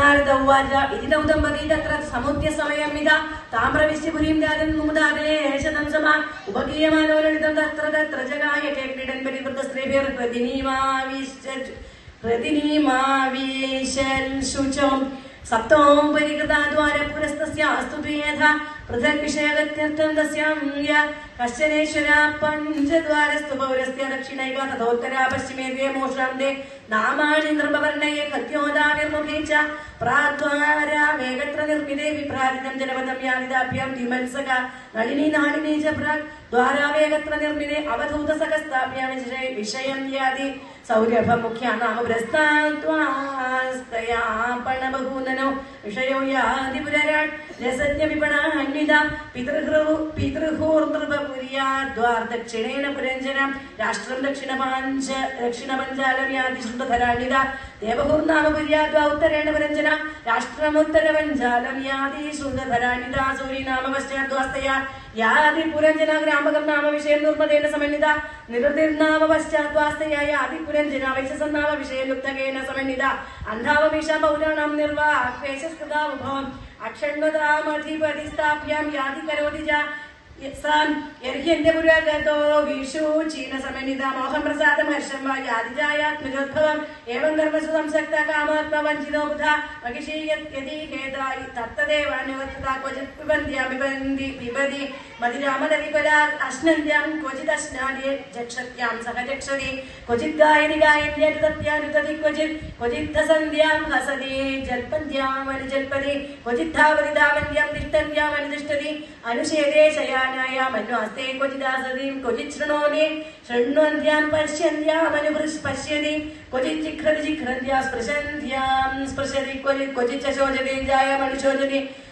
നാരദ ഉവാച ഇതി ദൗദമ്പതി തത്ര സമുദ്യ സമയം ഇത. താമ്രവിശ്യപുരീം രാജൻ മുമുദാദേശതം സമ ഉപഗീയമാനോ ലളിതം തത്ര തത്ര ജഗായ കേക്രീഡൻ പരിവൃത്ത സ്ത്രീഭിർ പ്രതിനീമാവിശ്ച പ്രതിനീമാവീശൽ ശുചം. സപ്തോം പരികൃതാദ്വാര പുരസ്തസ്യാസ്തു ദ്വേധ പൃഥക് വിഷയഗത്യർത്ഥം തസ്യാം കശ്ചനേശ്വര പഞ്ചദ്വാരസ്തു പൗരസ്യ ദക്ഷിണൈവ തഥോത്തരാ പശ്ചിമേ ദ്വേ മോഷാന്തേ നാമാണി നൃപവർണയെ കത്യോദാവിർമുഖേ ച പ്രാദ്വാര വേഗത്ര നിർമ്മിതേ വിപ്രാരിതം ജനപദം യാനിതാഭ്യം ധിമത്സക നളിനി നാളിനി ച പ്രാഗ് ദ്വാരാവേഗത്ര നിർമ്മിതേ അവധൂത സഹസ്ഥാപ്യ വിഷയം യാതി സൗരഭമുഖ്യ നാമഭ്രസ്താസ്തയാ പണബഹൂനനോ വിഷയോ യാതി പുരരാട് വിപണാന്വിത പിതൃഹൃ പിതൃഹൂർനൃപപുര്യാദ്വാർ ദക്ഷിണേന പുരഞ്ജനം രാഷ്ട്രം ദക്ഷിണ പാഞ്ച ദക്ഷിണ പഞ്ചാലം യാതി ശുദ്ധധരാണ്വിത ദേവഹൂർനാമപുര്യാദ്വാ ഉത്തരേണ പുരഞ്ജന രാഷ്ട്രമുത്തര പഞ്ചാലം യാതി പുരഞ്ജന ഗ്രാമകം നാമ വിഷയം നിർമ്മതേന സമന്വിത നിരുതിർനാമ പശ്ചാത്വാസ്തയാ യാതി പുരഞ്ജന സമന്വിത. അന്ധാവമീഷ പൗരാണം നിർവാഹ്വേശസ്കൃതാവുഭവം അക്ഷണ്വതാമധിപതി സ്ഥാപ്യാം യാതി കരോതി പുരാഗതോ വിഷു. ചീന സമന്വിത മോഹം പ്രസാദം ഹർഷം വാ. യാതിജായാത്മജോദ്ഭവം ഏവം കർമ്മസു സംസക്ത കാമാത്മ വഞ്ചിതോ ബുധ. മഹിഷീയത്യതി ഹേതായി തത്തദേവാനുവർത്തിത ക്വചിത് പിബന്ധ്യാം പിബന്തി പിബതി മതിരാമല വിപല അശ്നന്ത്യാം ക്വചിത് അശ്നാദി ജക്ഷത്യാം സഹ ജക്ഷതി ക്വചിത് ഗായനി ഗായന്യനുതത്യാനുതതി ക്വചിത്. ക്വചിത് സന്ധ്യാം ഹസതി ജൽപന്ത്യാം അനുജൽപതി. ക്വചിത് ധാവതി ധാവന്ത്യാം തിഷ്ടന്ത്യാം അനുതിഷ്ഠതി അനുശേദേ ശയാനായാം അന്വാസ്തേ ക്വചിദാസതീം ക്വചിത് ശൃണോതി ശൃണ്വന്ത്യാം പശ്യന്ത്യാം അനുപൃഷ് പശ്യതി ക്വചിത് ജിഘ്രതി ജിഘ്രന്ത്യാ സ്പൃശന്ത്യാം സ്പൃശതി. ക്വചിച്ച ശോചതി ജായാം അനുശോചതി